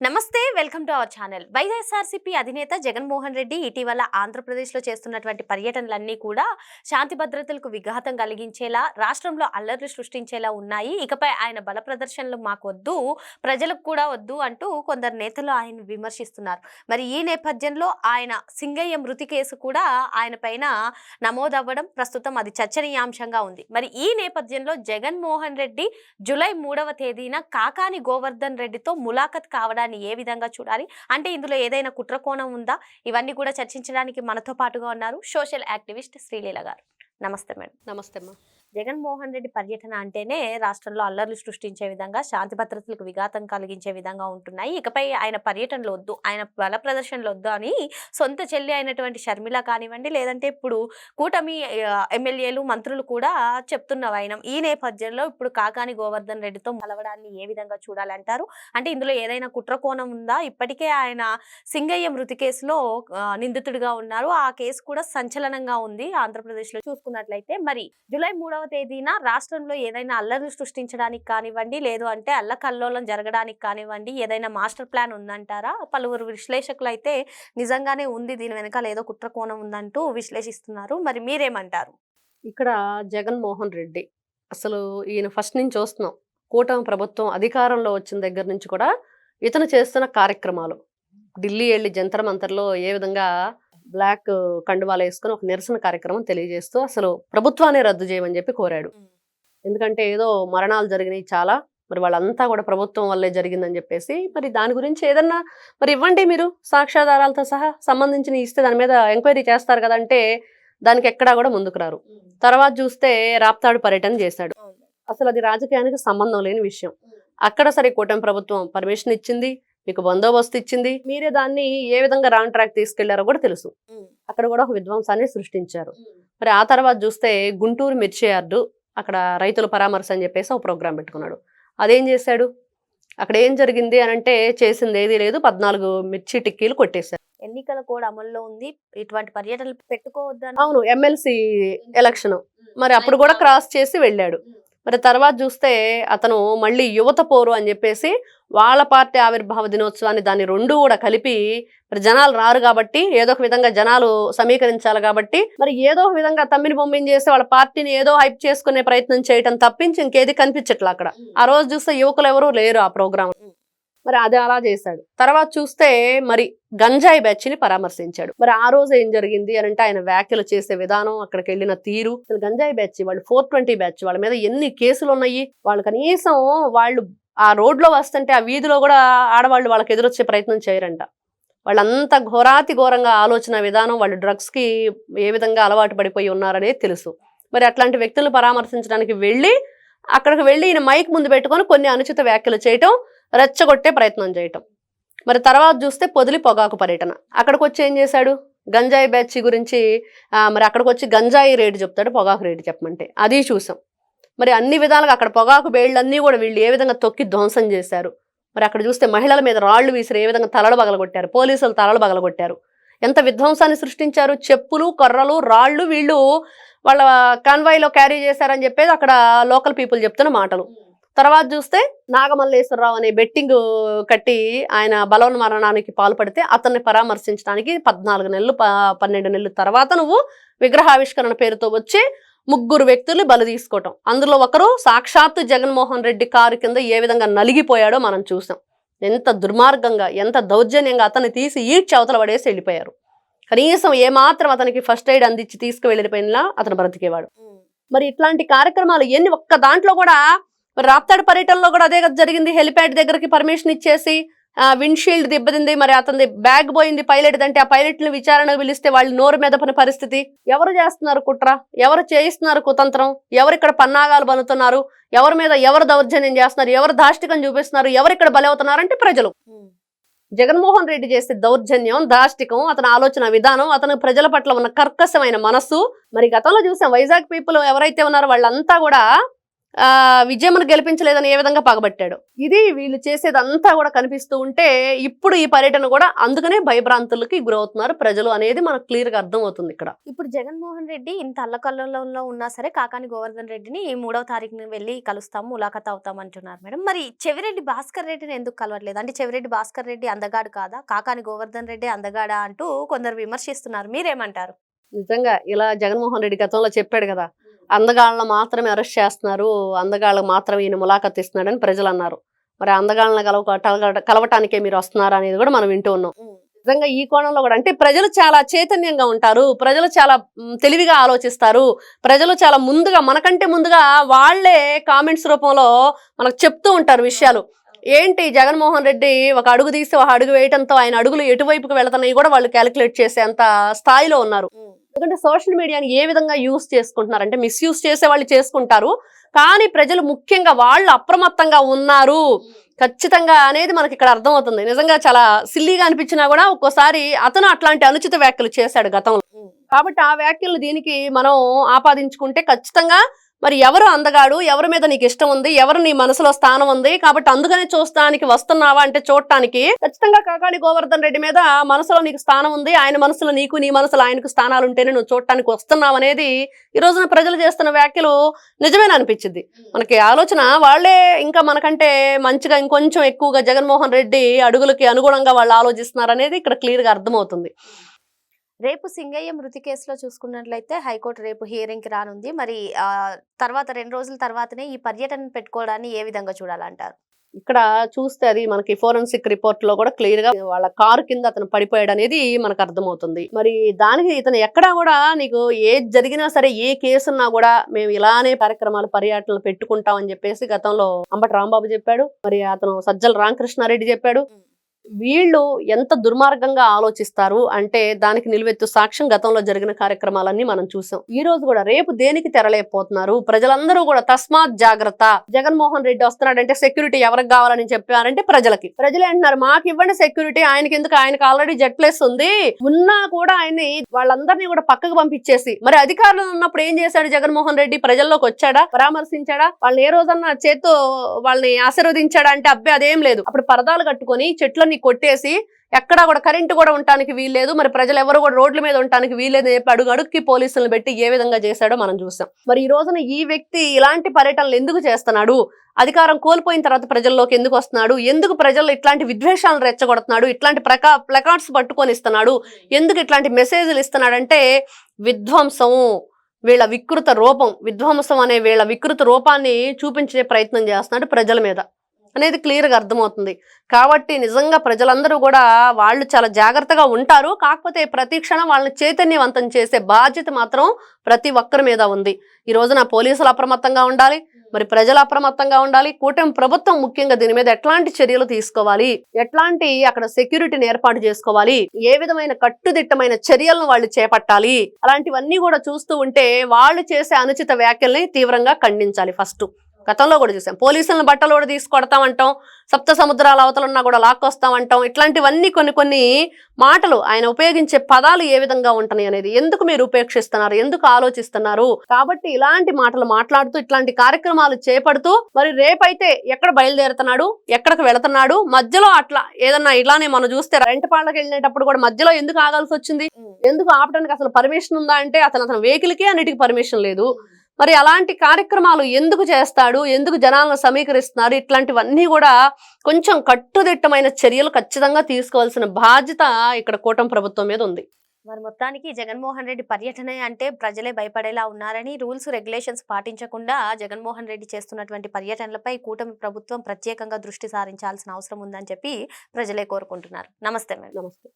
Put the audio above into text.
నమస్తే welcome to our channel. YSRCP అధినేత జగన్మోహన్ రెడ్డి ఇటీవల ఆంధ్రప్రదేశ్లో చేస్తున్నటువంటి పర్యటనలన్నీ కూడా శాంతి భద్రతలకు విఘాతం కలిగించేలా రాష్ట్రంలో అల్లర్లు సృష్టించేలా ఉన్నాయి. ఇకపై ఆయన బల ప్రదర్శనలు మాకు వద్దు ప్రజలకు కూడా వద్దు అంటూ కొందరు నేతలు ఆయన విమర్శిస్తున్నారు. మరి ఈ నేపథ్యంలో ఆయన సింగయ్య మృతి కేసు కూడా ఆయన పైన నమోదవ్వడం ప్రస్తుతం అది చర్చనీయాంశంగా ఉంది. మరి ఈ నేపథ్యంలో జగన్మోహన్ రెడ్డి జూలై మూడవ తేదీన కాకాని గోవర్ధన్ రెడ్డితో ములాఖత్ దాన్ని ఏ విధంగా చూడాలి? అంటే ఇందులో ఏదైనా కుట్రకోణం ఉందా? ఇవన్నీ కూడా చర్చించడానికి మనతో పాటుగా ఉన్నారు సోషల్ యాక్టివిస్ట్ శ్రీలీల గారు. నమస్తే మేడం. నమస్తే అమ్మా. జగన్మోహన్ రెడ్డి పర్యటన అంటేనే రాష్ట్రంలో అల్లర్లు సృష్టించే విధంగా శాంతి భద్రతలకు విఘాతం కలిగించే విధంగా ఉంటున్నాయి. ఇకపై ఆయన పర్యటనలు వద్దు ఆయన బల ప్రదర్శనలు వద్దు అని సొంత చెల్లి అయినటువంటి షర్మిల కానివ్వండి లేదంటే ఇప్పుడు కూటమి ఎమ్మెల్యేలు మంత్రులు కూడా చెప్తున్నవి ఆయన ఈ నేపథ్యంలో ఇప్పుడు కాకాని గోవర్ధన్ రెడ్డితో కలవడాన్ని ఏ విధంగా చూడాలంటారు? అంటే ఇందులో ఏదైనా కుట్రకోణం ఉందా? ఇప్పటికే ఆయన సింగయ్య మృతి కేసులో నిందితుడిగా ఉన్నారు. ఆ కేసు కూడా సంచలనంగా ఉంది ఆంధ్రప్రదేశ్లో. చూసుకున్నట్లయితే మరి జూలై మూడవ తేదీన రాష్ట్రంలో ఏదైనా అల్లర్లు సృష్టించడానికి కానివ్వండి లేదు అంటే అల్లకల్లోలం జరగడానికి కానివ్వండి ఏదైనా మాస్టర్ ప్లాన్ ఉందంటారా? పలువురు విశ్లేషకులు అయితే నిజంగానే ఉంది దీని వెనకాల ఏదో కుట్రకోణం ఉందంటూ విశ్లేషిస్తున్నారు. మరి మీరేమంటారు? ఇక్కడ జగన్మోహన్ రెడ్డి అసలు ఈయన ఫస్ట్ నుంచి చూస్తున్నాం. కూటమి ప్రభుత్వం అధికారంలో వచ్చిన దగ్గర నుంచి కూడా ఇతను చేస్తున్న కార్యక్రమాలు. ఢిల్లీ వెళ్ళి జంతర్ మంతర్లో ఏ విధంగా బ్లాక్ కండువాలు వేసుకొని ఒక నిరసన కార్యక్రమం తెలియజేస్తూ అసలు ప్రభుత్వాన్ని రద్దు చేయమని చెప్పి కోరాడు. ఎందుకంటే ఏదో మరణాలు జరిగినాయి చాలా మరి వాళ్ళంతా కూడా ప్రభుత్వం వల్లే జరిగిందని చెప్పేసి మరి దాని గురించి ఏదన్నా మరి ఇవ్వండి మీరు సాక్ష్యాధారాలతో సహా సంబంధించిన ఇస్తే దాని మీద ఎంక్వైరీ చేస్తారు కదంటే దానికి ఎక్కడా కూడా ముందుకు రారు. తర్వాత చూస్తే రాప్తాడు పర్యటన చేశాడు. అసలు అది రాజకీయానికి సంబంధం లేని విషయం. అక్కడ సరే కూటమి ప్రభుత్వం పర్మిషన్ ఇచ్చింది మీకు బందోబస్తు ఇచ్చింది. మీరే దాన్ని ఏ విధంగా రాంగ్ ట్రాక్ తీసుకెళ్ళారో కూడా తెలుసు. అక్కడ కూడా ఒక విధ్వంసాన్ని సృష్టించారు. మరి ఆ తర్వాత చూస్తే గుంటూరు మిర్చి యార్డు అక్కడ రైతుల పరామర్శ అని చెప్పేసి ఒక ప్రోగ్రాం పెట్టుకున్నాడు. అదేం చేశాడు? అక్కడ ఏం జరిగింది అని అంటే చేసింది ఏది లేదు. పద్నాలుగు మిర్చి టిక్కీలు కొట్టేశారు. ఎన్నికల కోడ్ అమల్లో ఉంది. ఇటువంటి పర్యటనలు పెట్టుకోవద్దని అవును ఎమ్మెల్సీ ఎలక్షన్ మరి అప్పుడు కూడా క్రాస్ చేసి వెళ్ళాడు. మరి తర్వాత చూస్తే అతను మళ్ళీ యువత పోరు అని చెప్పేసి వాళ్ళ పార్టీ ఆవిర్భావ దినోత్సవాన్ని దాన్ని రెండు కూడా కలిపి మరి జనాలు రారు కాబట్టి ఏదో ఒక విధంగా జనాలు సమీకరించాలి కాబట్టి మరి ఏదో ఒక విధంగా తమ్మిని బొమ్మిని చేసి వాళ్ళ పార్టీని ఏదో హైప్ చేసుకునే ప్రయత్నం చేయటం తప్పించి ఇంకేది కనిపించట్లా అక్కడ. ఆ రోజు చూస్తే యువకులు ఎవరు లేరు ఆ ప్రోగ్రామ్. మరి అది అలా చేశాడు. తర్వాత చూస్తే మరి గంజాయి బ్యాచ్ని పరామర్శించాడు. మరి ఆ రోజు ఏం జరిగింది అని అంటే ఆయన వ్యాఖ్యలు చేసే విధానం అక్కడికి వెళ్ళిన తీరు. గంజాయి బ్యాచ్ వాళ్ళు ఫోర్ ట్వంటీ బ్యాచ్ వాళ్ళ మీద ఎన్ని కేసులు ఉన్నాయి? వాళ్ళు కనీసం వాళ్ళు ఆ రోడ్లో వస్తుంటే ఆ వీధిలో కూడా ఆడవాళ్ళు వాళ్ళకి ఎదురొచ్చే ప్రయత్నం చేయరంట. వాళ్ళంత ఘోరాతి ఘోరంగా ఆలోచన విధానం వాళ్ళు డ్రగ్స్కి ఏ విధంగా అలవాటు పడిపోయి ఉన్నారనేది తెలుసు. మరి అట్లాంటి వ్యక్తులను పరామర్శించడానికి వెళ్ళి అక్కడికి వెళ్ళి ఈయన మైక్ ముందు పెట్టుకొని కొన్ని అనుచిత వ్యాఖ్యలు చేయటం రెచ్చగొట్టే ప్రయత్నం చేయటం. మరి తర్వాత చూస్తే పొదిలి పొగాకు పర్యటన. అక్కడికి వచ్చి ఏం చేశాడు? గంజాయి బ్యాచ్ గురించి మరి అక్కడికి వచ్చి గంజాయి రేటు చెప్తాడు పొగాకు రేటు చెప్పమంటే. అది చూసాం. మరి అన్ని విధాలుగా అక్కడ పొగాకు బేళ్ళన్నీ కూడా వీళ్ళు ఏ విధంగా తొక్కి ధ్వంసం చేశారు? మరి అక్కడ చూస్తే మహిళల మీద రాళ్ళు విసిరి ఏ విధంగా తలలు పగలగొట్టారు? పోలీసులు తలలు బగలగొట్టారు ఎంత విధ్వంసాన్ని సృష్టించారు? చెప్పులు కర్రలు రాళ్ళు వీళ్ళు వాళ్ళ కాన్వాయ్లో క్యారీ చేశారని చెప్పేది అక్కడ లోకల్ పీపుల్ చెప్తున్న మాటలు. తర్వాత చూస్తే నాగమల్లేశ్వరరావు అనే బెట్టింగ్ కట్టి ఆయన బలవన్ మరణానికి పాల్పడితే అతన్ని పరామర్శించడానికి పద్నాలుగు నెలలు ప- పన్నెండు నెలల తర్వాత నువ్వు విగ్రహావిష్కరణ పేరుతో వచ్చి ముగ్గురు వ్యక్తులు బలి తీసుకోవటం. అందులో ఒకరు సాక్షాత్తు జగన్మోహన్ రెడ్డి కారు కింద ఏ విధంగా నలిగిపోయాడో మనం చూసాం. ఎంత దుర్మార్గంగా ఎంత దౌర్జన్యంగా అతన్ని తీసి ఈడ్చి అవతల పడేసి వెళ్ళిపోయారు. కనీసం ఏమాత్రం అతనికి ఫస్ట్ ఎయిడ్ అందించి తీసుకువెళ్ళిపోయినా అతను బ్రతికేవాడు. మరి ఇట్లాంటి కార్యక్రమాలు ఎన్ని ఒక్క దాంట్లో కూడా మరి రాప్తాడు పర్యటనలో కూడా అదే జరిగింది. హెలిప్యాడ్ దగ్గరికి పర్మిషన్ ఇచ్చేసి విండ్షీల్డ్ దెబ్బతింది మరి అతని బ్యాగ్ పోయింది పైలట్ అంటే ఆ పైలట్ని విచారణ పిలిస్తే వాళ్ళు నోరు మెదపని పరిస్థితి. ఎవరు చేస్తున్నారు కుట్ర? ఎవరు చేయిస్తున్నారు కుతంత్రం? ఎవరు ఇక్కడ పన్నాగాలు బలుతున్నారు ఎవరి మీద ఎవరు దౌర్జన్యం చేస్తున్నారు? ఎవరు దాష్టికం చూపిస్తున్నారు? ఎవరు ఇక్కడ బలవుతున్నారు అంటే ప్రజలు. జగన్మోహన్ రెడ్డి చేసే దౌర్జన్యం దాష్టికం అతని ఆలోచన విధానం అతను ప్రజల పట్ల ఉన్న కర్కశమైన మనస్సు. మరి గతంలో చూసాం వైజాగ్ పీపుల్ ఎవరైతే ఉన్నారో వాళ్ళంతా కూడా విజయమ్మను గెలిపించలేదని ఏ విధంగా పగబట్టాడు ఇది వీళ్ళు చేసేదంతా కూడా కనిపిస్తూ ఉంటే ఇప్పుడు ఈ పర్యటన కూడా అందుకనే భయభ్రాంతులకి గురవుతున్నారు ప్రజలు అనేది మనకు క్లియర్గా అర్థం అవుతుంది ఇక్కడ. ఇప్పుడు జగన్మోహన్ రెడ్డి ఇంత అల్లకల్లంలో ఉన్నా సరే కాకాని గోవర్ధన్ రెడ్డిని ఈ మూడవ తారీఖున వెళ్ళి కలుస్తాము ములాఖత్ అవుతాం అంటున్నారు మేడం. మరి చెవిరెడ్డి భాస్కర్ రెడ్డిని ఎందుకు కలవట్లేదు? అంటే చెవిరెడ్డి భాస్కర్ రెడ్డి అందగాడు కాదా? కాకాని గోవర్ధన్ రెడ్డి అందగాడా అంటూ కొందరు విమర్శిస్తున్నారు. మీరేమంటారు? నిజంగా ఇలా జగన్మోహన్ రెడ్డి గతంలో చెప్పాడు కదా అందగాళ్ళను మాత్రమే అరెస్ట్ చేస్తున్నారు. అందగాళ్ళకు మాత్రమే ఈయన ములాఖత్ ఇస్తున్నాడని ప్రజలు అన్నారు. మరి అందగాళ్ళని కలవ కలవ- కలవటానికే మీరు వస్తున్నారు అనేది కూడా మనం వింటూ ఉన్నాం. నిజంగా ఈ కోణంలో కూడా అంటే ప్రజలు చాలా చైతన్యంగా ఉంటారు. ప్రజలు చాలా తెలివిగా ఆలోచిస్తారు. ప్రజలు చాలా ముందుగా మనకంటే ముందుగా వాళ్ళే కామెంట్స్ రూపంలో మనకు చెప్తూ ఉంటారు విషయాలు. ఏంటి జగన్మోహన్ రెడ్డి ఒక అడుగు తీసి ఒక అడుగు వేయటంతో ఆయన అడుగులు ఎటువైపుకి వెళుతున్నాయి కూడా వాళ్ళు క్యాలిక్యులేట్ చేసేంత స్థాయిలో ఉన్నారు. ఎందుకంటే సోషల్ మీడియాని ఏ విధంగా యూస్ చేసుకుంటున్నారు? అంటే మిస్యూజ్ చేసే వాళ్ళు చేసుకుంటారు. కానీ ప్రజలు ముఖ్యంగా వాళ్ళు అప్రమత్తంగా ఉన్నారు. ఖచ్చితంగా అనేది మనకి ఇక్కడ అర్థమవుతుంది. నిజంగా చాలా సిల్లీగా అనిపించినా కూడా ఒక్కోసారి అతను అట్లాంటి అనుచిత వ్యాఖ్యలు చేశాడు గతంలో. కాబట్టి ఆ వ్యాఖ్యలు దీనికి మనం ఆపాదించుకుంటే ఖచ్చితంగా మరి ఎవరు అందగాడు? ఎవరి మీద నీకు ఇష్టం ఉంది? ఎవరు నీ మనసులో స్థానం ఉంది? కాబట్టి అందుకనే చూస్తానికి వస్తున్నావా అంటే చూడటానికి ఖచ్చితంగా కాకాని గోవర్ధన్ రెడ్డి మీద మనసులో నీకు స్థానం ఉంది. ఆయన మనసులో నీకు నీ మనసులో ఆయనకు స్థానాలు ఉంటేనే నువ్వు చూడటానికి వస్తున్నావు అనేది ఈ రోజున ప్రజలు చేస్తున్న వ్యాఖ్యలు నిజమేనా అనిపించింది? మనకి ఆలోచన వాళ్ళే ఇంకా మనకంటే మంచిగా ఇంకొంచెం ఎక్కువగా జగన్మోహన్ రెడ్డి అడుగులకి అనుగుణంగా వాళ్ళు ఆలోచిస్తున్నారు అనేది ఇక్కడ క్లియర్గా అర్థమవుతుంది. రేపు సింగయ్య మృతి కేసులో చూసుకున్నట్లయితే హైకోర్టు రేపు హియరింగ్కి రానుంది. మరి ఆ తర్వాత రెండు రోజుల తర్వాతనే ఈ పర్యటన పెట్టుకోవడాన్ని ఏ విధంగా చూడాలంటారు? ఇక్కడ చూస్తే అది మనకి ఫోరెన్సిక్ రిపోర్ట్లో కూడా క్లియర్గా వాళ్ళ కారు కింద అతను పడిపోయాడు అనేది మనకు అర్థమవుతుంది. మరి దానికి ఇతను ఎక్కడా కూడా నీకు ఏ జరిగినా సరే ఏ కేసు ఉన్నా కూడా మేము ఇలానే కార్యక్రమాలు పర్యటనలు పెట్టుకుంటాం అని చెప్పేసి గతంలో అంబటి రాంబాబు చెప్పాడు. మరి అతను సజ్జల రామకృష్ణారెడ్డి చెప్పాడు. వీళ్ళు ఎంత దుర్మార్గంగా ఆలోచిస్తారు అంటే దానికి నిలువెత్తు సాక్ష్యం గతంలో జరిగిన కార్యక్రమాలన్నీ మనం చూసాం. ఈ రోజు కూడా రేపు దేనికి తెరలేకపోతున్నారు? ప్రజలందరూ కూడా తస్మాత్ జాగ్రత్త. జగన్మోహన్ రెడ్డి వస్తున్నాడంటే సెక్యూరిటీ ఎవరికి కావాలని చెప్పారంటే ప్రజలకి. ప్రజలే అంటున్నారు మాకు ఇవ్వండి సెక్యూరిటీ ఆయనకి ఎందుకు? ఆయనకు ఆల్రెడీ జెట్ ప్లేస్ ఉంది. ఉన్నా కూడా ఆయన్ని వాళ్ళందరినీ కూడా పక్కకు పంపించేసి. మరి అధికారులు ఉన్నప్పుడు ఏం చేశాడు జగన్మోహన్ రెడ్డి? ప్రజల్లోకి వచ్చాడా? పరామర్శించాడా? వాళ్ళని ఏ రోజన్నా చేత్తో వాళ్ళని ఆశీర్వదించాడా అంటే అబ్బాయి అదేం లేదు. అప్పుడు పరదాలు కట్టుకొని చెట్లని కొట్టేసి ఎక్కడా కూడా కరెంటు కూడా ఉండటానికి వీల్లేదు. మరి ప్రజలు ఎవరు కూడా రోడ్ల మీద ఉండటానికి వీల్లేదు చెప్పి అడుగు అడుక్కి పోలీసులను పెట్టి ఏ విధంగా చేశాడో మనం చూసాం మరి ఈ రోజున ఈ వ్యక్తి ఇలాంటి పర్యటనలు ఎందుకు చేస్తున్నాడు? అధికారం కోల్పోయిన తర్వాత ప్రజల్లోకి ఎందుకు వస్తున్నాడు? ఎందుకు ప్రజల్లో ఇట్లాంటి విద్వేషాలను రెచ్చగొడుతున్నాడు? ఇట్లాంటి ప్రకా ప్లకార్డ్స్ పట్టుకొని ఇస్తున్నాడు? ఎందుకు ఇట్లాంటి మెసేజ్లు ఇస్తున్నాడంటే విధ్వంసం వీళ్ళ వికృత రూపం విధ్వంసం అనే వీళ్ళ వికృత రూపాన్ని చూపించే ప్రయత్నం చేస్తున్నాడు ప్రజల మీద. అనేది క్లియర్గా అర్థమవుతుంది. కాబట్టి నిజంగా ప్రజలందరూ కూడా వాళ్ళు చాలా జాగ్రత్తగా ఉంటారు. కాకపోతే ప్రతి క్షణం వాళ్ళని చైతన్యవంతం చేసే బాధ్యత మాత్రం ప్రతి ఒక్కరి మీద ఉంది. ఈ రోజున పోలీసులు అప్రమత్తంగా ఉండాలి మరి ప్రజలు అప్రమత్తంగా ఉండాలి కూటమి ప్రభుత్వం ముఖ్యంగా దీని మీద ఎట్లాంటి చర్యలు తీసుకోవాలి ఎట్లాంటి అక్కడ సెక్యూరిటీని ఏర్పాటు చేసుకోవాలి ఏ విధమైన కట్టుదిట్టమైన చర్యలను వాళ్ళు చేపట్టాలి అలాంటివన్నీ కూడా చూస్తూ ఉంటే వాళ్ళు చేసే అనుచిత వ్యాఖ్యల్ని తీవ్రంగా ఖండించాలి ఫస్ట్. గతంలో కూడా చూసాం. పోలీసులను బట్టలు కూడా తీసుకొడతామంటాం. సప్త సముద్రాల అవతలున్నా కూడా లాక్కొస్తామంటాం. ఇట్లాంటివన్నీ కొన్ని కొన్ని మాటలు ఆయన ఉపయోగించే పదాలు ఏ విధంగా ఉంటున్నాయి అనేది ఎందుకు మీరు ఉపేక్షిస్తున్నారు? ఎందుకు ఆలోచిస్తున్నారు? కాబట్టి ఇలాంటి మాటలు మాట్లాడుతూ ఇట్లాంటి కార్యక్రమాలు చేపడుతూ మరి రేపైతే ఎక్కడ బయలుదేరుతున్నాడు? ఎక్కడికి వెళుతున్నాడు? మధ్యలో అట్లా ఏదన్నా ఇలానే మనం చూస్తే రెంట్ పాళ్ళకి వెళ్ళేటప్పుడు కూడా మధ్యలో ఎందుకు ఆగాల్సి వచ్చింది? ఎందుకు ఆపడానికి అసలు పర్మిషన్ ఉందా అంటే అతను అతని వెహికల్కి అన్నిటికీ పర్మిషన్ లేదు. మరి అలాంటి కార్యక్రమాలు ఎందుకు చేస్తాడు? ఎందుకు జనాలను సమీకరిస్తున్నారు? ఇట్లాంటివన్నీ కూడా కొంచెం కట్టుదిట్టమైన చర్యలు ఖచ్చితంగా తీసుకోవాల్సిన బాధ్యత ఇక్కడ కూటమి ప్రభుత్వం మీద ఉంది. మరి మొత్తానికి జగన్మోహన్ రెడ్డి పర్యటన అంటే ప్రజలే భయపడేలా ఉన్నారని రూల్స్ రెగ్యులేషన్స్ పాటించకుండా జగన్మోహన్ రెడ్డి చేస్తున్నటువంటి పర్యటనలపై కూటమి ప్రభుత్వం ప్రత్యేకంగా దృష్టి సారించాల్సిన అవసరం ఉందని చెప్పి ప్రజలే కోరుకుంటున్నారు. నమస్తే మేడం. నమస్తే.